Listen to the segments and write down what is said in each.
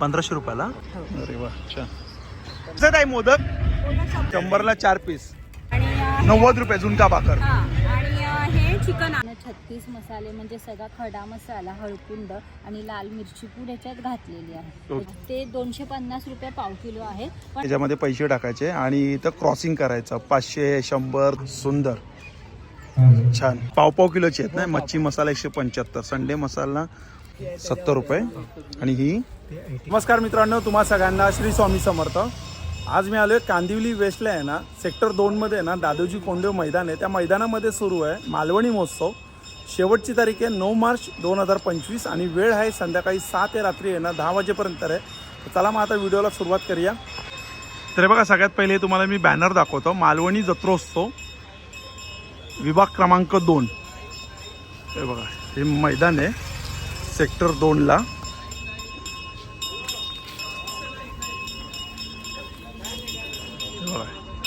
पंधराशे रुपयाला. हो. अरे वा छान. आहे मोदक. शंभरला चार पीस. नव्वद रुपये झुणका भाकर. हा हे चिकन छत्तीस मसाले म्हणजे सगळा खडा मसाला हळकुंड आणि लाल मिरची पूड याच्यात घातलेली आहे. ओके. ते दोनशे पन्नास रुपये पाव किलो आहे. त्याच्यामध्ये पैसे टाकायचे आणि इथं क्रॉसिंग करायचं. पाचशे शंभर सुंदर. छान. पाव पाव किलोचे आहेत ना? मच्छी मसाला एकशे पंच्याहत्तर संडे मसाला सत्तर रुपये. आणि ही नमस्कार मित्रांनो तुम्हा सगळ्यांना श्री स्वामी समर्थ. आज मी आलोय कांदिवली वेस्टला आहे ना सेक्टर दोनमध्ये ना दादोजी कोंडेव मैदान आहे. त्या मैदानामध्ये सुरू आहे मालवणी महोत्सव. शेवटची तारीख आहे नऊ मार्च दोन हजार पंचवीस आणि वेळ आहे संध्याकाळी सहा ते रात्री आहे ना दहा वाजेपर्यंत आहे. तर चला मग आता व्हिडिओला सुरुवात करूया. तर बघा सगळ्यात पहिले तुम्हाला मी बॅनर दाखवतो. मालवणी जत्रोत्सव विभाग क्रमांक दोन. हे बघा हे मैदान आहे सेक्टर दोनला.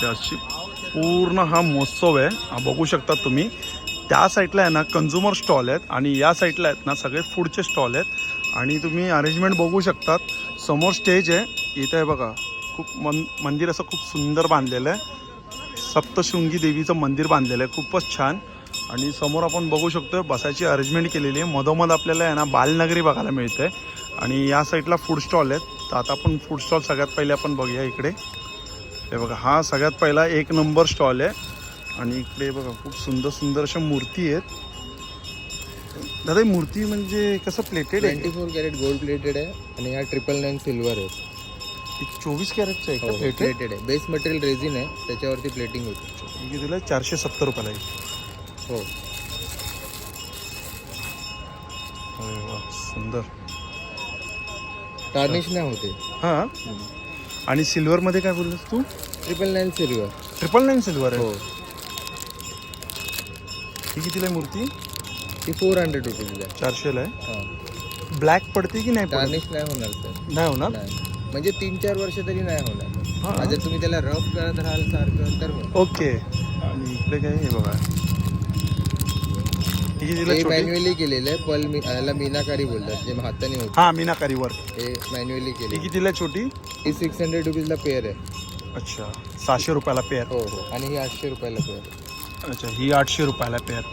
बघा अशी पूर्ण हा महोत्सव आहे. हा बघू शकता तुम्ही. त्या साईडला आहे ना कन्झ्युमर स्टॉल आहेत आणि या साईडला आहेत ना सगळे फूडचे स्टॉल आहेत. आणि तुम्ही अरेंजमेंट बघू शकतात. समोर स्टेज आहे. इथे आहे बघा खूप मन मंदिर असं खूप सुंदर बांधलेलं आहे. सप्तशृंगी देवीचं मंदिर बांधलेलं आहे. खूपच छान. आणि समोर आपण बघू शकतो बसायची अरेंजमेंट केलेली आहे. मधोमध आपल्याला आहे ना बालनगरी बघायला मिळते आणि या साईडला फूड स्टॉल आहेत. तर आता आपण फूड स्टॉल सगळ्यात पहिले आपण बघूया इकडे. हे बघा हा सगळ्यात पहिला एक नंबर स्टॉल आहे. आणि इकडे बघा खूप सुंदर सुंदर अशा मूर्ती आहेत. दादा ही मूर्ती म्हणजे कसं प्लेटेड आहे? Twenty four carat gold plated आहे आणि हा ट्रिपल नाईन सिल्वर आहे एक चोवीस कॅरेटचं आहे का प्लेटेड प्लेटेड आहे. बेस मटेरियल रेझिन आहे त्याच्यावरती प्लेटिंग होते. ही दिलं चारशे सत्तर रुपयाला आहे हो. अरे वा सुंदर. टार्निश नाही होते. हां? आणि सिल्वरमध्ये काय बोललास तू? Triple nine silver triple nine silver आहे. हो. ही कितीला आहे मूर्ती? ती फोर हंड्रेड रुपीजला आहे चारशेला आहे. हां. ब्लॅक पडते की नाही पडत? नाही होणार सर नाही होणार? नाही. म्हणजे तीन चार वर्ष तरी नाही होणार. हां. तुम्ही त्याला रफ करत राहाल सारखं तर होईल. ओके आणि इकडे काय हे बघा. ही मॅन्युअली केलेलं आहे पल मी याला मीनाकारी बोलतात जे हाताने होते. हा मीनाकारी वर्क हे मॅन्युअली ही केले कितीला आहे. छोटी? ही सिक्स हंड्रेड रुपीजला पेअर आहे. अच्छा सहाशे रुपयाला पेअर हो हो. आणि ही आठशे रुपयाला पेअर आहे अच्छा ही आठशे रुपयाला पेअर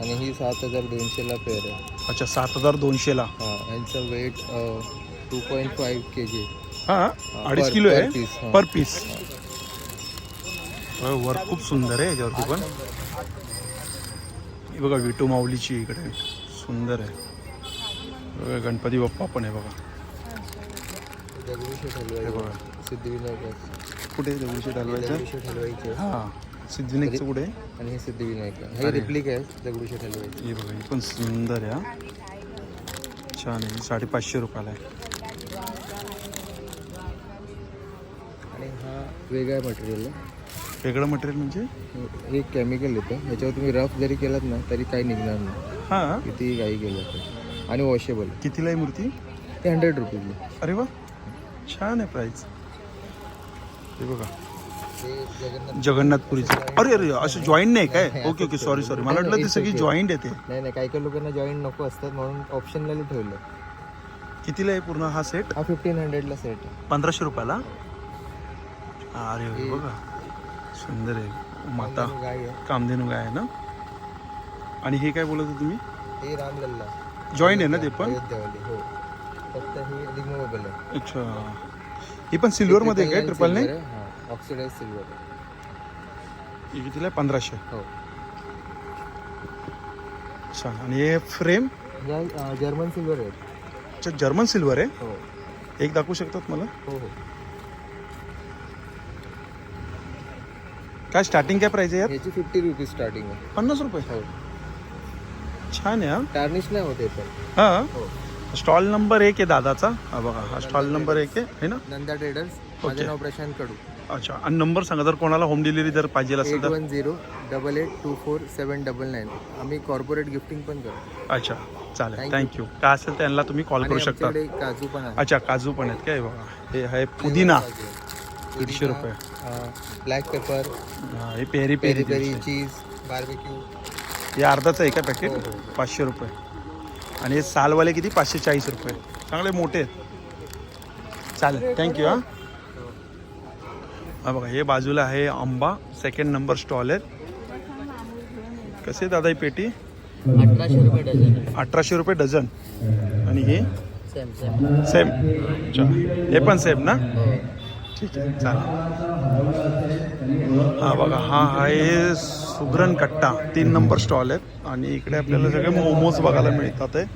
आणि ही सात हजार दोनशेला पेअर आहे. अच्छा सात हजार दोनशेला? हा यांचं weight two point five K G हा अडीच per- किलो per आहे हा. पर पीस वर्क खूप सुंदर आहे याच्यावरती पण. ही बघा विटू माऊलीची इकडे सुंदर आहे. बघा गणपती बाप्पा पण आहे बघा. कुठे दगडूशेठ हलवायचं हा सिद्धविनायकचं कुठे आणि हे सिद्धिविनायक हे. रिप्लिक आहे दगडूशेठ हलवाईचे. हे बघा ही पण सुंदर आहे हा. छान आहे. साडेपाचशे रुपयाला आहे. आणि हा वेगळा मटेरियल आहे. वेगळं मटेरियल म्हणजे? हे केमिकल येतं. याच्यावर तुम्ही रफ जरी केलात ना तरी काही निघणार नाही. हा. कितीही काही केलं तर. आणि वॉशेबल कितीला आहे मूर्ती? ते हंड्रेड रुपीजला अरे वा. छान आहे प्राईस हे बघा. ते जगन्नाथ जगन्नाथपुरीचं. अरे अरे असं जॉईंट नाही काय? ओके ओके सॉरी सॉरी मला वाटलं ते सगळी जॉईंट येते नाही नाही काही काही लोकांना जॉईंट नको असतात म्हणून ऑप्शनला ठेवलं. कितीला आहे पूर्ण हा सेट हा फिफ्टीन हंड्रेडला सेट पंधराशे रुपयाला? अरे बघा. सुंदर आहे. माता. गाय आहे. कामधेनू गाय आहे ना? आणि हे काय बोलत होते तुम्ही? हे रामलल्ला. जॉईंट आहे ना ते पण? अयोध्यावाली हो. फक्त हे रिमूवेबल आहे. अच्छा. ही पण सिल्वरमध्ये काय? ट्रिपल नाही ऑक्सिडाइज सिल्वर ही कितीला आहे. पंधराशे. हो. छान. आणि हे फ्रेम या जर्मन सिल्वर आहे. अच्छा जर्मन सिल्वर आहे? हो. एक दाखवू शकतात मला? हो हो. काय स्टार्टिंग काय प्राइस आहे यार? याची फिफ्टी रुपीज स्टार्टिंग आहे. पन्नास रुपये? हो. छान आहे हा. टार्निश नाही होते पण. हा? हो. स्टॉल नंबर एक आहे दादाचा. हा बघा हा स्टॉल नंबर एक आहे है ना? नंदा ट्रेडर्स. माझं नाव प्रशांत कडू. अच्छा आणि नंबर सांगा जर कोणाला होम डिलिव्हरी जर पाहिजे असेल एट तर one zero double eight two four seven double nine आम्ही कॉर्पोरेट गिफ्टिंग पण करतो. अच्छा चालेल. थँक्यू काय असेल त्यांना तुम्ही कॉल आणि करू शकता. आमच्याकडे काजू पण आहे. अच्छा काजू पण आहेत काय? बघा. हे आहे पुदिना. दीडशे रुपये. ब्लॅक पेपर हा, हे peri peri peri. Cheese barbecue हे अर्धाचं आहे का पॅकेट हो, हो. पाचशे रुपये. आणि हे सालवाले किती? पाचशे चाळीस रुपये. चांगले मोठे आहेत. चालेल थँक्यू हां. हा बघा हे बाजूला आहे आंबा. सेकंड नंबर स्टॉल आहेत कसे दादा ही पेटी? अठराशे रुपये डझन अठराशे रुपये डझन. आणि हे? सेम सेम सेम अच्छा. हे पण सेम ना? ठीक आहे चालेल. हा बघा हा आहे सुगरण कट्टा. तीन नंबर स्टॉल आहेत. आणि इकडे आपल्याला सगळे मोमोज बघायला मिळतात आहे.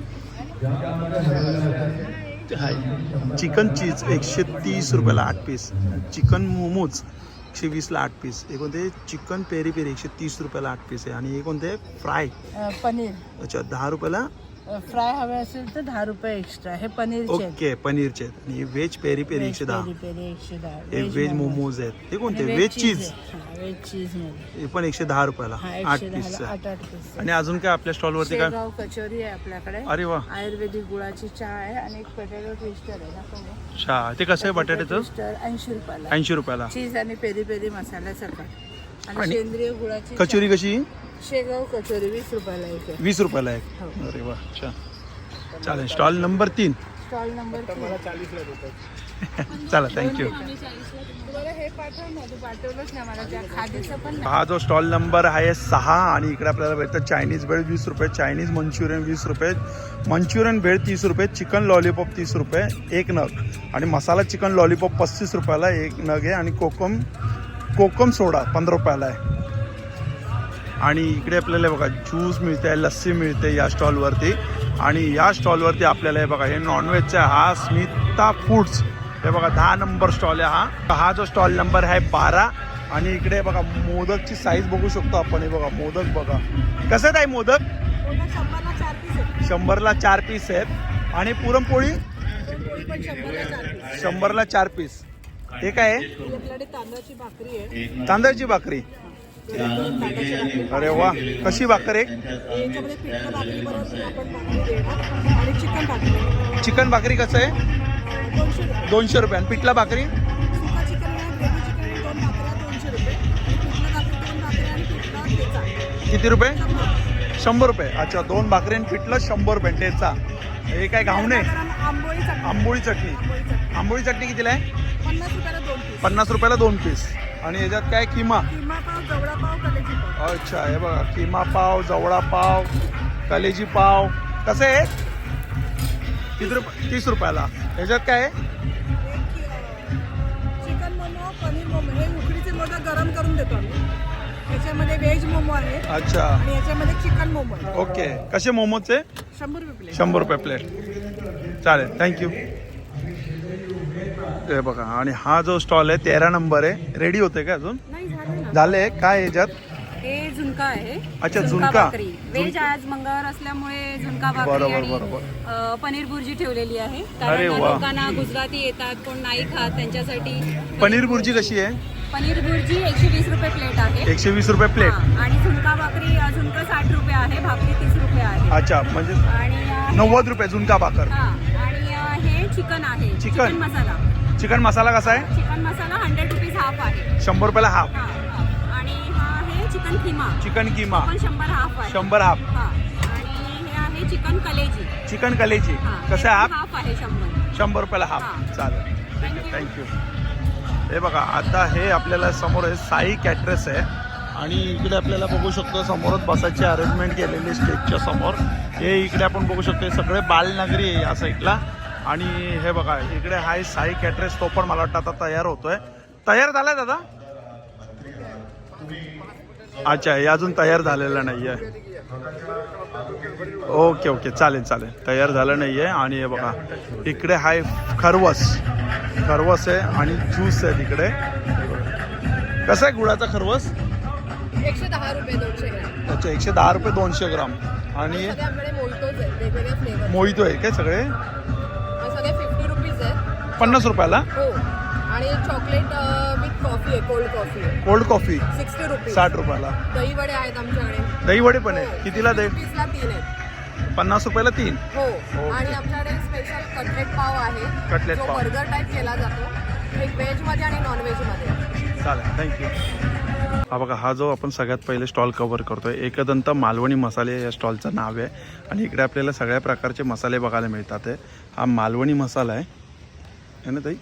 चिकन चीज एकशे तीस रुपयाला आठ पीस. चिकन मोमोज एकशे वीसला आठ पीस. हे कोणते? चिकन पेरी पेरी एकशे तीस रुपयाला आठ पीस आहे. आणि हे कोणते? फ्राय. पनीर. अच्छा दहा रुपयाला फ्राय हवे असेल तर दहा रुपये एक्स्ट्रा हे पनीरचे आहेत. ओके पनीरचे आहेत. आणि व्हेज पेरी पेरी एकशे दहा. पेरी एकशे दहा. हे व्हेज मोमोज. आहेत. हे कोणते? व्हेज चीज व्हेज चीजमध्ये. हे पण एकशे दहा रुपयाला. हा आठ एकशे पीस दहाला आठ आठ पीस आणि अजून काय आपल्या स्टॉलवरती काय? शेगाव कचोरी आहे आपल्याकडे. अरे वा. आयुर्वेदिक गुळाची चहा आहे आणि एक पोटॅटो ट्विस्टर आहे ना तो अच्छा ते कसं आहे बटाट्याचं? ऐंशी रुपयाला. ऐंशी रुपयाला. चीज आणि पेरी पेरी मसाला सकट आणि आणि सेंद्रिय गुळाची कचोरी कशी? चहा. शेगाव कचोरी वीस रुपयाला एक आहे. वीस रुपयाला आहे हो. अरे वा अच्छा चालेल स्टॉल नंबर तीन. स्टॉल नंबर चला थँक्यू तुम्हाला हे पाठव ना तू पाठवलंच नाही मला त्या खादीचं पण नाही. हा जो स्टॉल नंबर आहे सहा आणि इकडे आपल्याला भेटतं चायनीज भेळ वीस रुपये चायनीज मंचुरियन वीस रुपये मंचुरियन भेळ तीस रुपये चिकन लॉलीपॉप तीस रुपये एक नग. आणि मसाला चिकन लॉलीपॉप पस्तीस रुपयाला एक नग आहे आणि कोकम कोकम सोडा पंधरा रुपयाला आहे. आणि इकडे आपल्याला बघा ज्यूस मिळते लस्सी मिळते या स्टॉलवरती आणि या स्टॉलवरती आपल्याला हे बघा हे नॉनव्हेजचा हा स्मिता फूड्स हे बघा दहा नंबर स्टॉल आहे हा. हा जो स्टॉल नंबर आहे बारा. आणि इकडे बघा मोदकची साईज बघू शकतो आपण. हे बघा मोदक बघा. कसं आहे मोदक? शंभरला चार पीस आहेत. आणि पुरणपोळी? शंभरला चार पीस हे काय आहे? आपल्याकडे तांदळाची भाकरी आहे. तांदळाची भाकरी तांदळाची भाकरी. अरे वा कशी भाकर एक चिकन भाकरी कसं आहे? दोनशे रुपये. आणि पिठला भाकरी? किती रुपये? शंभर रुपये. अच्छा दोन भाकरी आणि पिठलं शंभर रुपये. टेचा हे काय घावणे? आंबोळी चटणी. आंबोळी चटणी कितीला आहे? पन्नास रुपयाला दोन पीस. आणि याच्यात काय? किमा. किमा पाव जवळा पाव कलेजी पाव. अच्छा हे बघा. किमा पाव जवळा पाव कलेजी पाव. कसं आहे? किती रुपये तीस रुपयाला. याच्यात काय आहे? चिकन मोमो पनीर मोमो. हे उकडीचे मोदक गरम करून देतो आम्ही. याच्यामध्ये व्हेज मोमो आहे. अच्छा. आणि याच्यामध्ये चिकन मोमो आहे. ओके. कसे मोमोचे? शंभर रुपये प्लेट. शंभर रुपये प्लेट. चालेल. थँक्यू. हे बघा आणि हा जो स्टॉल आहे तेरा नंबर आहे. रेडी होते का अजून? नाही झालं ना. झाले काय याच्यात? हे झुणका आहे. अच्छा, झुणका. भाकरी. व्हेज आज मंगळवार असल्यामुळे झुणका भाकरी बरोबर, आणि बरोबर. अ, पनीर भुर्जी ठेवलेली आहे. अरे कारण वा. लोकांना गुजराती येतात कोण नाही खात त्यांच्यासाठी पनीर बुर्जी कशी आहे? पनीर भुर्जी एकशे वीस रुपये प्लेट आहे. एकशे वीस रुपये प्लेट. हा, आणि झुणका भाकरी अ, झुणका साठ रुपये आहे भाकरी तीस रुपये आहे. अच्छा म्हणजे आणि अ, नव्वद रुपये झुणका भाकर. हा आणि अ, हे चिकन आहे? चिकन मसाला. चिकन मसाला कसा आहे? Chicken masala hundred rupees half आहे. शंभर रुपयाला हाफ हा, हा. आणि हा आहे चिकन किमा. चिकन किमा. पण शंभर हाफ आहे. शंभर हाफ हा. आणि हे आहे चिकन कलेजी. चिकन कलेची हा, कसं आहे हाफ हाफ आहे शंभर. शंभर रुपयाला हाफ हा. चालेल. Thank you. थँक्यू हे बघा आता हे आपल्याला समोर आहे साई कॅटरेस आहे. आणि इकडे आपल्याला बघू शकतो समोरच बसायची अरेंजमेंट केलेली स्टेजच्या समोर. हे इकडे आपण बघू शकतो हे सगळे बालनगरी आहे या साईडला आणि हे बघा इकडे हाय साई कॅटरेस तो पण मला वाटतं आता तयार होतोय. तयार झालाय दादा? अच्छा हे अजून तयार झालेलं नाही आहे ओके ओके चालेल चालेल. तयार झालं नाही आहे आणि हे बघा इकडे हाय खरवस. खरवस आहे आणि ज्यूस आहे तिकडे. कसं आहे गुळाचा खरवस? एकशे दहा रुपये दोनशे ग्रॅम. अच्छा एकशे दहा रुपये दोनशे ग्राम. आणि मोहितो आहे काय सगळे? पन्नास रुपयाला? हो. आणि चॉकलेट विथ कॉफी आहे कोल्ड कॉफी आहे कोल्ड कॉफी सिक्स्टी रुपीज साठ रुपयाला. दही वडे आहेत आमच्याकडे. दही वडे पण आहे कितीला दे रुपीजला तीन आहेत. पन्नास रुपयाला तीन. हो. आणि आमच्याकडे स्पेशल कटलेट पाव आहे. कटलेट जो पाव. बर्गर टाईप केला जातो. एक व्हेजमध्ये आणि नॉन व्हेजमध्ये चालेल. थँक्यू हा बघा हा जो आपण सगळ्यात पहिले स्टॉल कव्हर करतोय एकदंत मालवणी मसाले या स्टॉलचं नाव आहे. आणि इकडे आपल्याला सगळ्या प्रकारचे मसाले बघायला मिळतात आहे. हा मालवणी मसाला आहे. है ना ताई?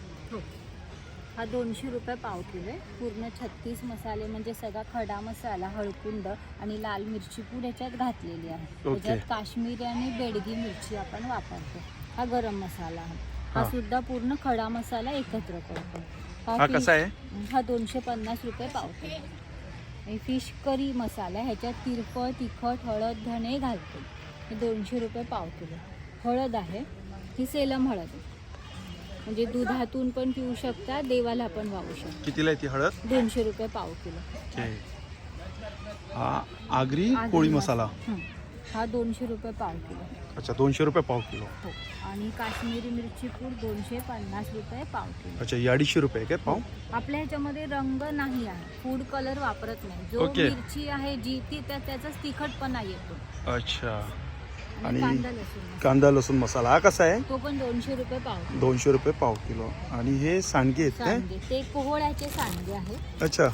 हा. दोनशे रुपये पाव किलो आहे. पूर्ण छत्तीस मसाले म्हणजे सगळा खडा मसाला हळकुंड आणि लाल मिरची पूड याच्यात घातलेली आहे. ओके. त्याच्यात काश्मीरी आणि बेडगी मिरची आपण वापरतो. हा गरम मसाला आहे. हा हा. सुद्धा पूर्ण खडा मसाला एकत्र करतो. हा फिश- कसा आहे? हा दोनशे पन्नास रुपये पाव किलो आणि फिश करी मसाला ह्याच्यात तिरफळ तिखट हळद धणे घालतो. हे दोनशे रुपये पाव किलो हळद आहे. ही सेलम हळद आहे. म्हणजे दुधातून पण पिऊ शकता देवाला पण वाहू शकता. कितीला आहे ती हळद? दोनशे रुपये पाव किलो. ओके. हा आगरी आगरी कोळी मसाला. हं. हा दोनशे रुपये पाव किलो. अच्छा दोनशे रुपये पाव किलो. हो. आणि काश्मीरी मिरची पूड दोनशे पन्नास रुपये पाव किलो. अच्छा ही अडीचशे रुपये काय पाव? आपल्या ह्याच्यामध्ये रंग नाही आहे. फूड कलर वापरत नाही. जो ओके. मिरची आहे जी ती त्या त्याचाच तिखटपणा येतो. अच्छा. आणि कांदा लसूण मसाला. कांदा लसूण मसाला. हा कसा आहे? तो पण दोनशे रुपये पाव दोनशे रुपये पाव किलो. आणि हे सांडगे आहेत काय? सांडगे. ते कोहळ्याचे सांडगे आहेत. अच्छा.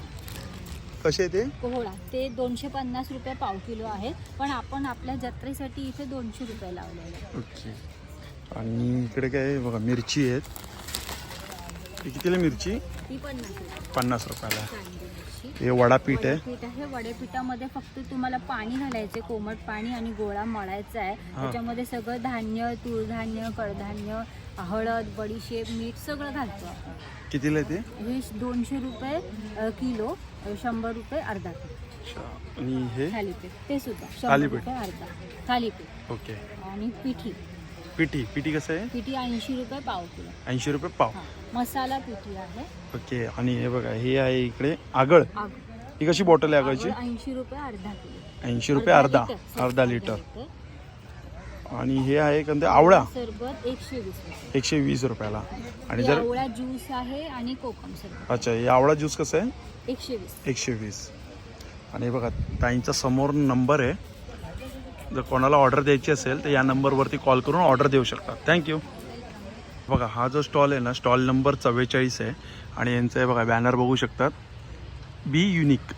कसे आहे ते? कोहळा. ते दोनशे पन्नास रुपये पाव किलो आहेत. पण आपण आपल्या जत्रेसाठी इथे दोनशे रुपये लावलेले आहेत. ओके. आणि इकडे काय आहे? बघा मिरची आहेत. ही कितीला मिरची? ती पन्नास रुपये. पन्नास रुपयाला. सांडगे. मिरची हे वडापीठ आहे. वडेपीठ आहे. वडेपीठामध्ये फक्त तुम्हाला पाणी घालायचे कोमट पाणी आणि गोळा मळायचा आहे त्याच्यामध्ये सगळं धान्य तूळधान्य कडधान्य हळद बडीशेप मीठ सगळं घालतो आपण. कितीला आहे ते? हे दोनशे रुपये अ, किलो अ, शंभर रुपये अर्धा किलो. अच्छा. आणि हे? थालीपीठ. ते सुद्धा. शंभर थालीपीठ. रुपये अर्धा. थालीपीठ. ओके. आणि पिठी. पिठी पिठी कसं आहे? पिठी ऐंशी रुपये पाव किलो. ऐंशी रुपये पाव. हा मसाला पिठी आहे. ओके आणि हे बघा हे आहे इकडे आगळ. आग ही कशी बॉटल आहे आगळची? ऐंशी रुपये अर्धा किलो. ऐंशी रुपये अर्धा लिटर. अर्धा लिटर. आणि हे आहे कोणते? आवळा. सरबत एकशे वीस रुपये. एकशे वीस रुपयाला. आणि जर आवळा ज्यूस आहे आणि कोकम सरबत. अच्छा हे आवळा ज्यूस कसं आहे? एकशे वीस. एकशे वीस. आणि हे बघा ताईंचा समोर नंबर आहे. जर कोणाला ऑर्डर द्यायची असेल तर या नंबरवरती कॉल करून ऑर्डर देऊ शकता थँक्यू बघा हा जो स्टॉल आहे ना स्टॉल नंबर चव्वेचाळीस आहे आणि यांचं आहे बघा बॅनर बघू शकतात. बी युनिक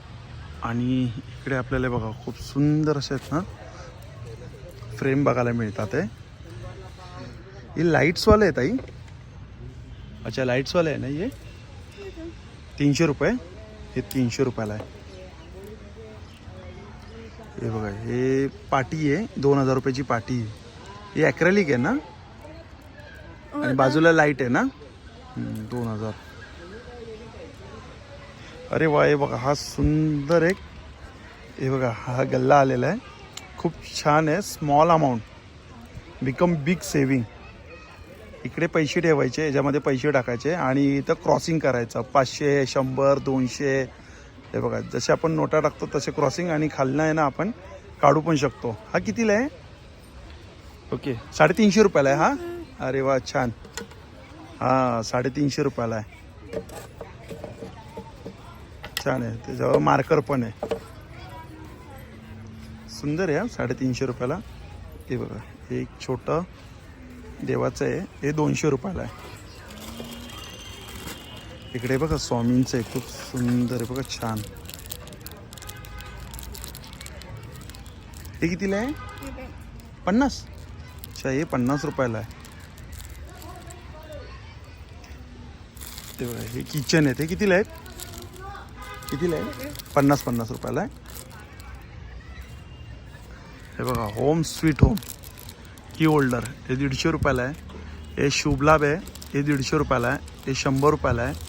आणि इकडे आपल्याला बघा खूप सुंदर असे आहेत ना फ्रेम बघायला मिळतात आहे हे लाईट्सवाले आहेत ताई अच्छा लाईट्सवाले आहे ना हे? तीनशे रुपये? हे तीनशे रुपयाला आहे. हे बघा हे पाटी आहे दोन हजार रुपयाची पाटी. आहे ही ॲक्रेलिक आहे ना? आणि बाजूला लाइट आहे ना? दोन हजार. अरे वा हे बघा हा सुंदर एक हे बघा हा गल्ला आलेला आहे. खूप छान आहे small amount become big saving इकडे पैसे ठेवायचे याच्यामध्ये पैसे टाकायचे आणि इथं क्रॉसिंग करायचं. पाचशे शंभर दोनशे हे बघा जसे आपण नोटा टाकतो तसे क्रॉसिंग आणि खालनं आहे ना आपण काढू पण शकतो. हा कितीला आहे? ओके साडेतीनशे रुपयाला आहे हा? अरे वा छान. हां साडेतीनशे रुपयाला आहे. छान आहे त्याच्यावर मार्कर पण आहे. सुंदर आहे हा साडेतीनशे रुपयाला. हे बघा एक छोटं देवाचं आहे हे दोनशे रुपयाला आहे. इकडे बघा स्वामींचं आहे खूप सुंदर आहे बघा छान. हे कितीला आहे? पन्नास? अच्छा हे पन्नास रुपयाला आहे. ते बघा हे किचन आहे ते कितीला आहेत? कितीला आहे? पन्नास पन्नास रुपयाला आहे. हे बघा home sweet home key holder हे दीडशे रुपयाला आहे. हे शुभलाभ आहे हे दीडशे रुपयाला आहे हे शंभर रुपयाला आहे.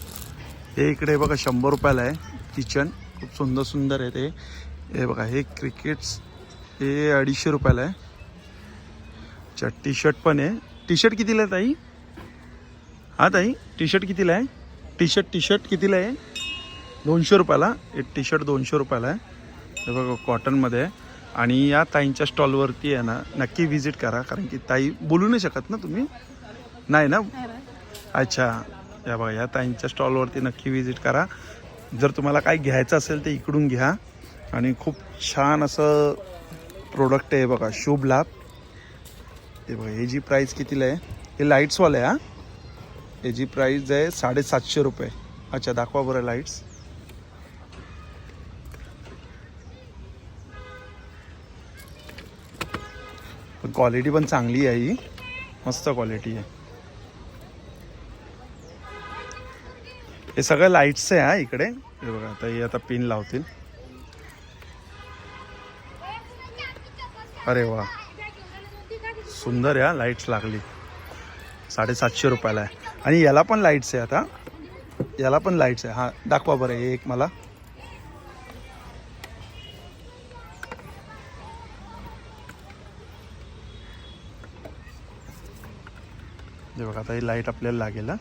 हे इकडे बघा शंभर रुपयाला आहे. किचन खूप सुंदर सुंदर आहे ते. हे बघा हे क्रिकेट्स हे अडीचशे रुपयाला आहे. अच्छा टी शर्ट पण आहे. टी शर्ट कितीला आहे ताई? हां ताई टी शर्ट कितीला आहे? टी शर्ट टी शर्ट कितीला आहे? दोनशे रुपयाला. एक टी शर्ट दोनशे रुपयाला आहे. हे बघा कॉटनमध्ये आहे. आणि या ताईंच्या स्टॉलवरती आहे ना नक्की व्हिजिट करा. कारण की ताई बोलू नाही शकत ना तुम्ही? नाही ना? अच्छा. या बघा या ताईंच्या स्टॉलवरती नक्की व्हिजिट करा. जर तुम्हाला काय घ्यायचं असेल ते इकडून घ्या. आणि खूप छान असं प्रोडक्ट आहे बघा शुभ लाभ. हे बघा हे जी प्राईस कितीला आहे? हे लाईट्सवालं आहे हा. याची प्राईस आहे साडेसातशे रुपये. अच्छा दाखवा बरं लाईट्स क्वालिटी पण चांगली आहे ही. मस्त क्वालिटी आहे. हे सगळं लाईट्स आहे हा इकडे. हे बघा आता हे आता पिन लावतील. अरे वा. सुंदर आहे लाईट्स लागली. साडेसातशे रुपयाला आहे. आणि याला पण लाईट्स आहे आता. याला पण लाईट्स आहे. हा दाखवा बरं हे एक मला. हे बघा आता ही लाइट आपल्याला लागेल हा.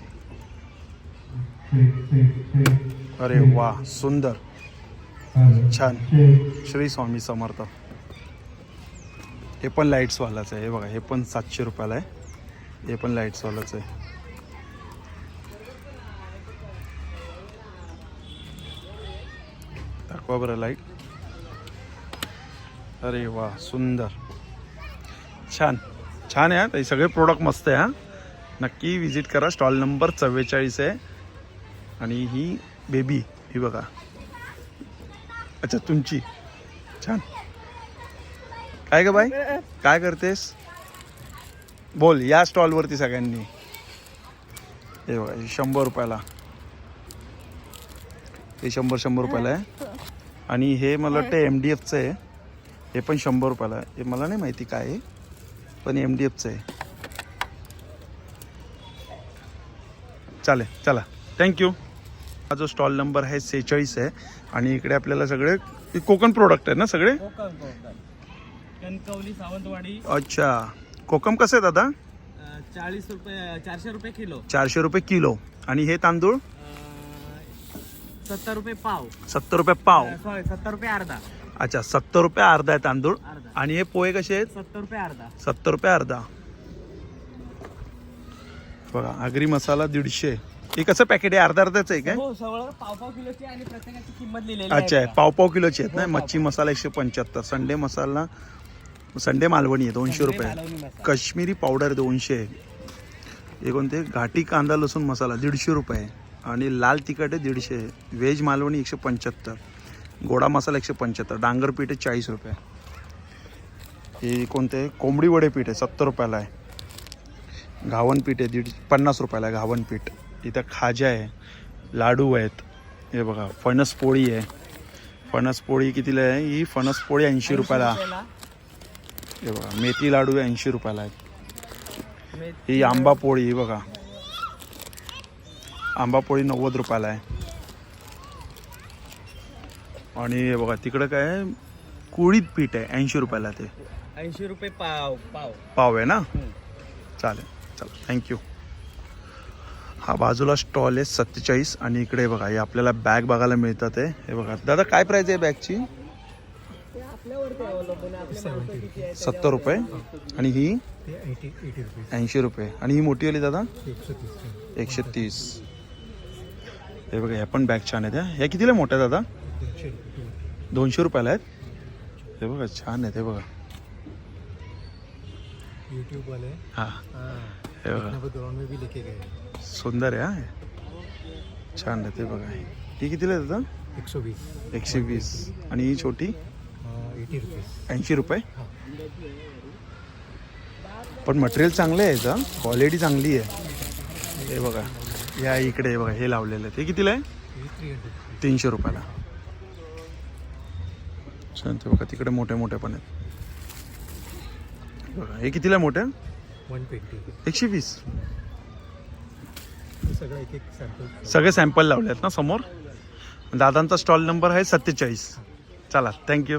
अरे वा सुंदर. छान. श्री स्वामी समर्थ. हे पण लाईट्सवालाच आहे हे बघा हे पण सातशे रुपयाला आहे. हे पण लाईट्सवालाच आहे. दाखवा बरं लाइट अरे वा सुंदर. छान. छान आहे ते सगळे प्रोडक्ट मस्त आहे हा. नक्की विजिट करा. स्टॉल नंबर चव्वेचाळीस आहे. आणि ही बेबी ही बघा. अच्छा तुमची. छान. काय ग बाई? काय करतेस? बोल या स्टॉलवरती सगळ्यांनी. हे बघा शंभर रुपयाला. हे शंभर शंभर रुपयाला आहे. आणि हे मला वाटतं एम डी एफचं आहे. हे पण शंभर रुपयाला आहे. हे मला नाही माहिती काय आहे पण एम डी एफचं आहे. चालेल चला. थँक्यू हा जो स्टॉल नंबर आहे सेहेचाळीस आहे. आणि इकडे आपल्याला सगळे हे कोकण प्रोडक्ट आहे ना सगळे? कणकवली सावंतवाडी. अच्छा. कोकम कसं आहे दादा? चाळीस रुपये चारशे रुपये किलो. चारशे रुपये किलो. आणि हे तांदूळ? सत्तर रुपये पाव. सत्तर रुपये पाव. सॉरी सत्तर रुपये अर्धा. अच्छा सत्तर रुपये अर्धा आहे तांदूळ. अर्धा. आणि हे पोहे कसे आहेत? सत्तर रुपये अर्धा. सत्तर रुपये अर्धा. बघा आगरी मसाला दीडशे. हे कसं पॅकेट आहे? अर्धा अर्धाच आहे काय? हो सगळं पाव पाव किलोची आणि प्रत्येकाची किंमत लिहिलेली अच्छा आहे आहे पाव पाव किलोची आहेत ना? हो, मच्छी मसाला एकशे पंच्याहत्तर संडे मसाला संडे मालवणी आहे दोनशे संडे रुपये. मालवणी मसाला. काश्मीरी पावडर दोनशे हे कोणते? घाटी कांदा लसूण मसाला दीडशे रुपये आणि लाल तिखट आहे दीडशे व्हेज मालवणी एकशे पंच्याहत्तर. गोडा मसाला एकशे पंच्याहत्तर. डांगर पीठ आहे चाळीस रुपये. हे कोणते? कोंबडी वडे पीठ आहे सत्तर रुपयाला आहे. घावन पीठ आहे दीड पन्नास रुपयाला आहे घावन पीठ. इथं खाजा आहे लाडू आहेत. हे बघा फणस पोळी आहे. फणस पोळी कितीला आहे? ही फणस पोळी ऐंशी रुपयाला. हे बघा मेथी लाडू ऐंशी रुपयाला आहेत. ही आंबा पोळी ही बघा. आंबा पोळी नव्वद रुपयाला आहे. आणि हे बघा तिकडं काय आहे? कुळीत पीठ आहे ऐंशी रुपयाला ते. ऐंशी रुपये पाव पाव. पाव आहे ना. चालेल चला थँक्यू हा बाजूला स्टॉल आहे सत्तेचाळीस आणि इकडे बघा हे आपल्याला बॅग बघायला मिळतात आहे हे बघा. दादा काय प्राईज आहे बॅगची सत्तर रुपये. आणि ही? ऐंशी रुपये. आणि ही मोठी वाली दादा? एकशे तीस. हे बघा ह्या पण बॅग छान आहेत ह्या ह्या कितीला मोठ्या दादा? दोनशे रुपये दोनशे रुपयाला आहेत. हे बघा छान आहेत हे बघा. हा. ग्राउंड में भी लेके गए सुंदर आहे हा. हे. छान आहे ते बघा. ही कितीला आहे दादा एक सौ बीस एकशे वीस. आणि ही छोटी? एटी रुपीज ऐंशी रुपये? पण मटेरियल चांगलं आहे याचं. क्वालिटी चांगली आहे. हे बघा. या इकडे हे बघा हे लावलेलं. आहे ते कितीला आहे? तीनशे रुपयाला. छान ते बघा. तिकडे मोठे मोठे पण आहेत. बघा. हे कितीला मोठे? वन ट्वेंटी एकशे वीस. सगळं एक एक सॅम्पल सगळे सॅम्पल लावले आहेत ना समोर? दादांचा स्टॉल नंबर आहे सत्तेचाळीस. चला थँक्यू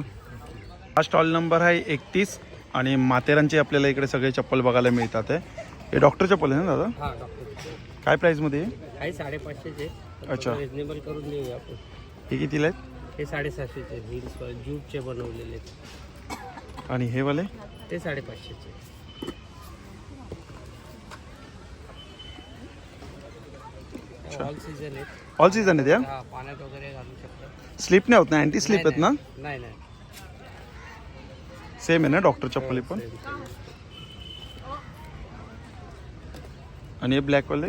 हा स्टॉल नंबर आहे एकतीस आणि माथेरानचे आपल्याला इकडे सगळे चप्पल बघायला मिळतात आहे हे डॉक्टर चप्पल आहे ना दादा? हा डॉक्टर काय प्राईजमध्ये आहे साडेपाचशेचे अच्छा. रिजनेबल करून देऊया आपण. हे कितीला आहेत? हे साडेसातशेचे हिल्स ज्यूटचे बनवलेले आहेत. आणि हे वाले? ते साडेपाचशेचे ऑल सीझन आहेत. ऑल सीझन आहेत या? हा पाण्यात वगैरे घालू शकता. स्लिप नाही होत ना अँटी स्लिप आहेत ना? नाही. नाही सेम आहे ना डॉक्टर चप्पली पण? Same, same. आणि हे ब्लॅकवाले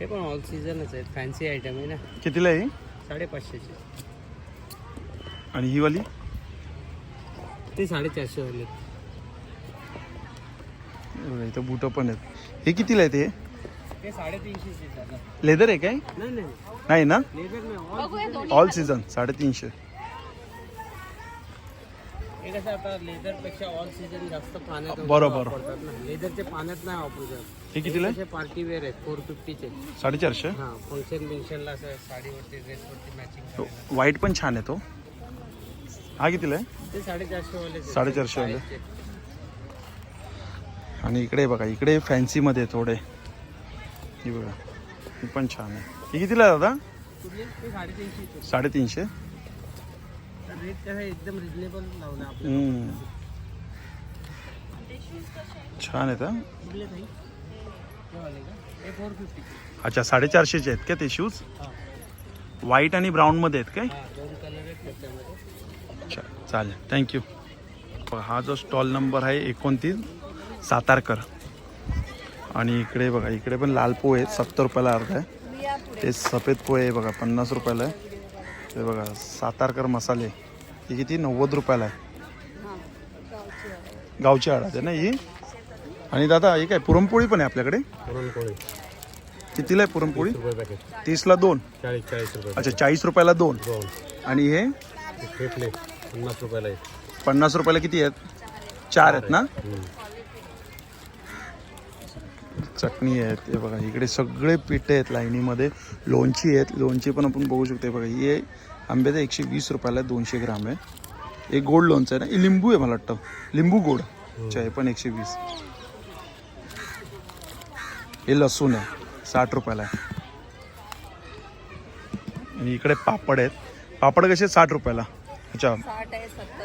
हे पण ऑल सीझनच आहेत. फॅन्सी आयटम आहे ना. कितीला आहे ही? साडेपाचशेचे आणि ही वाली? ते साडेचारशे वाले हे इथं बुटं पण आहेत. हे कितीला आहेत हे ते लेदर आहे काय? नाही नाही. नाही ना? लेदर नाही all ऑल सीझन साडेतीनशे. हे कसं आता लेदरपेक्षा ऑल सीझन जास्त पाण्यात बरोबर. वापरतात ना. लेदरचे पाण्यात नाही हे कितीला आहे? कसे पार्टी वेअर आहेत फोर फिफ्टीचे साडेचारशे? हा फंक्शन बिंक्शनला असं साडीवरती ड्रेसवरती मॅचिंग व्हाईट पण छान आहे तो. हा कितीला आहे? ते साडेचारशे वाले साडेचारशे वाले. आणि इकडे बघा इकडे फॅन्सीमध्ये आहे थोडे. ही बघा. ही पण छान आहे. ही कितीला दादा? साडेतीनशे. एकदम रिजनेबल. छान आहेत अच्छा साडेचारशेचे आहेत का ते शूज व्हाईट आणि ब्राऊनमध्ये आहेत काय? चालेल. थँक्यू हा जो स्टॉल नंबर आहे एकोणतीस सातारकर. आणि इकडे बघा इकडे पण लाल पोहे आहेत सत्तर रुपयाला अर्धा आहे. ते सफेद पोहे आहे बघा पन्नास रुपयाला आहे. ते बघा सातारकर मसाले. ही किती? नव्वद रुपयाला आहे. गावची हळद आहे ना ही? आणि दादा ही काय पुरणपोळी पण आहे आपल्याकडे? पुरणपोळी. कितीला आहे पुरणपोळी? तीसला दोन. चाळीस चाळीस रुपये अच्छा चाळीस रुपयाला दोन. आणि हे? पन्नास रुपयाला पन्नास रुपयाला किती आहेत? चार आहेत ना? चटणी आहेत हे बघा इकडे सगळे पिठे आहेत लाईनीमध्ये. लोणची आहेत लोणची पण आपण बघू शकतो हे बघा ही आंब्याचं एकशे वीस रुपयाला आहे, दोनशे ग्राम आहे. एक गोड लोणचं आहे ना? हे लिंबू आहे मला वाटतं. लिंबू गोड. अच्छा हे पण एकशे वीस. हे लसूण आहे साठ रुपयाला आहे. आणि इकडे पापड आहेत. पापड कसे साठ रुपयाला. अच्छा.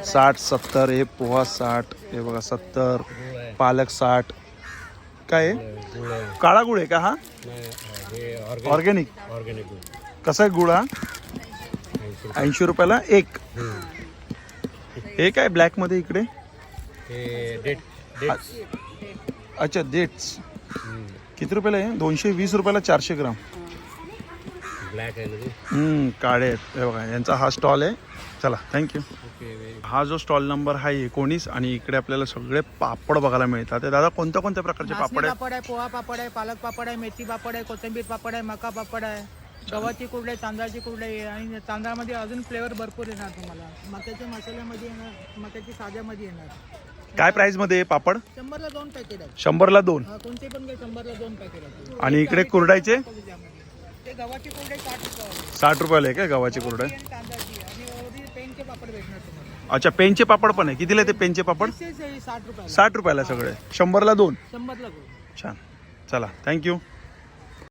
साठ सत्तर हे पोहा साठ हे बघा सत्तर पालक साठ. काय आहे? काळा गुळ आहे का हा? ऑर्गेनिक ऑर्गॅनिक ऑर्गॅनिक कसा आहे गुळ हा? ऐंशी रुपयाला एक. हे काय ब्लॅकमध्ये इकडे? अच्छा डेट्स किती रुपयाला आहे? दोनशे वीस रुपयाला चारशे ग्राम. ब्लॅक आहे काळे आहेत. हे बघा यांचा हा स्टॉल आहे. चला थँक्यू हा जो स्टॉल नंबर आहे एकोणीस आणि इकडे आपल्याला सगळे पापड बघायला मिळतात. ते दादा कोणत्या कोणत्या प्रकारचे पापड आहेत? पापड आहे पोहा पापड आहे पालक पापड आहे मेथी पापड आहे कोथिंबीर पापड आहे मका पापड आहे. गव्हाची कुरडे तांदळाची कुरडे आहे आणि तांदळामध्ये अजून फ्लेवर भरपूर येणार तुम्हाला. मक्याच्या मसाल्यामध्ये येणार मक्याची साध्यामध्ये येणार. काय प्राइसमध्ये आहे पापड? शंभरला दोन पॅकेट आहेत. शंभरला दोन. हा, कोणते पण शंभरला दोन पॅकेट आणि इकडे कुरडायचे ते गव्हाची कुरडे साठ रुपये साठ रुपयाला आहे का गव्हाचे कुरडे? आणि तांदळाची आणि ओरी पेनचे पापड भेटणार तुम्हाला. अच्छा पेनचे पापड पण आहे. कितीला आहे ते पेनचे पापड? साठ रुपयाला. साठ रुपयाला सगळे. शंभरला दोन. शंभरला दोन. छान. चला थँक्यू